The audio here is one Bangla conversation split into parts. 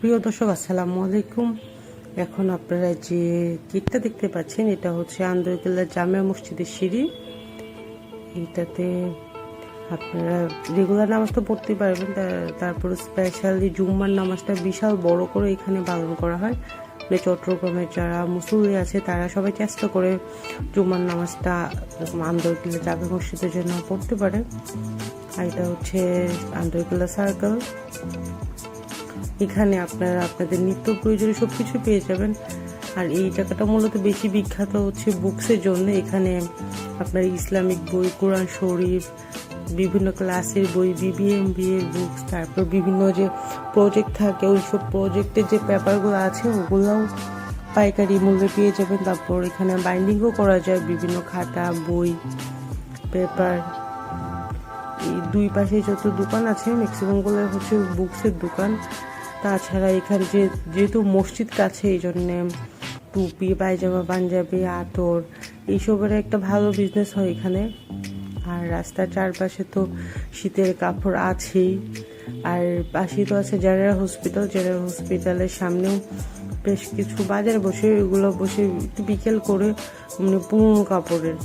প্রিয় দর্শক, আসসালামু আলাইকুম। এখন আপনারা যে গেটটা দেখতে পাচ্ছেন, এটা হচ্ছে আন্দরকেল্লা জামে মসজিদের সিঁড়ি। এটাতে আপনারা রেগুলার নামাজ তো পড়তে পারবেন তার- তারপরে স্পেশালি জুম্মার নামাজটা বিশাল বড় করে এখানে পালন করা হয়। মানে চট্টগ্রামের যারা মুসল্লি আছে, তারা সবাই চেষ্টা করে জুম্মার নামাজটা আন্দরকিল্লা জামে মসজিদের জন্য পড়তে পারে। আর এটা হচ্ছে আন্দরকিল্লা সার্কেল এখানে আপনারা আপনাদের নিত্য প্রয়োজনীয় সব কিছু পেয়ে যাবেন। আর এই জায়গাটা মূলত বেশি বিখ্যাত হচ্ছে বুকসের জন্য। এখানে আপনার ইসলামিক বই, কোরআন শরীফ, বিভিন্ন ক্লাসের বই বিবিএম বিএর বুকস তারপর বিভিন্ন যে প্রজেক্ট থাকে ওই সব প্রজেক্টের যে পেপারগুলো আছে, ওগুলোও পাইকারি মূল্যে পেয়ে যাবেন। তারপর এখানে বাইন্ডিংও করা যায়, বিভিন্ন খাতা, বই পেপার এই দুই পাশে যত দোকান আছে ম্যাক্সিমামগুলো হচ্ছে বুকসের দোকান। তাছাড়া এখানে যে, যেহেতু মসজিদ কাছে, এই জন্যে টুপি, পায়জামা, পাঞ্জাবি, আতর, এইসবের একটা ভালো বিজনেস হয় এখানে। আর রাস্তার চারপাশে তো শীতের কাপড় আছেই। আর পাশেই তো আছে জেনারেল হসপিটাল জেনারেল হসপিটালের সামনেও বেশ কিছু বাজার বসে ওইগুলো বসে বিকেল করে মানে পুরনো কাপড়ের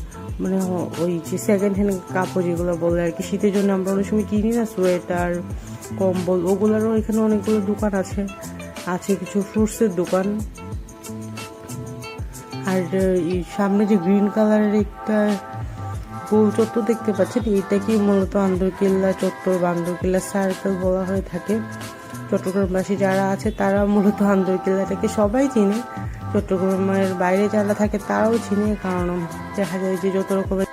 মানে ওই যে সেকেন্ড হ্যান্ড কাপড় যেগুলো বলে আর কি, শীতের জন্য আমরা অনেক সময় কিনি না সোয়েটার কম্বল, ওগুলোরও এখানে অনেকগুলো দোকান আছে। আছে কিছু ফ্রুটসের দোকান। আর সামনে যে গ্রিন কালারের একটা গোল চত্বর দেখতে পাচ্ছেন এইটাকে মূলত আন্দরকিল্লা চত্বর বা আন্দরকিল্লা সার্কেল বলা হয়ে থাকে। চট্টগ্রামবাসী যারা আছে, তারা মূলত আন্দরকিল্লাটাকে সবাই চিনে। চট্টগ্রামের বাইরে যারা থাকে, তারাও চিনে, কারণ দেখা যায় যে যত রকমের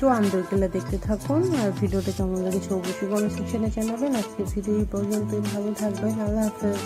তো আন্দরকিল্লা দেখতে থাকুন। আর ভিডিওটা কেমন লেগেছে অবশ্যই কমেন্ট সেকশনে জানাবেন। আজকে ভিডিও এই পর্যন্তই। ভালো থাকবেন। আল্লাহ হাফেজ।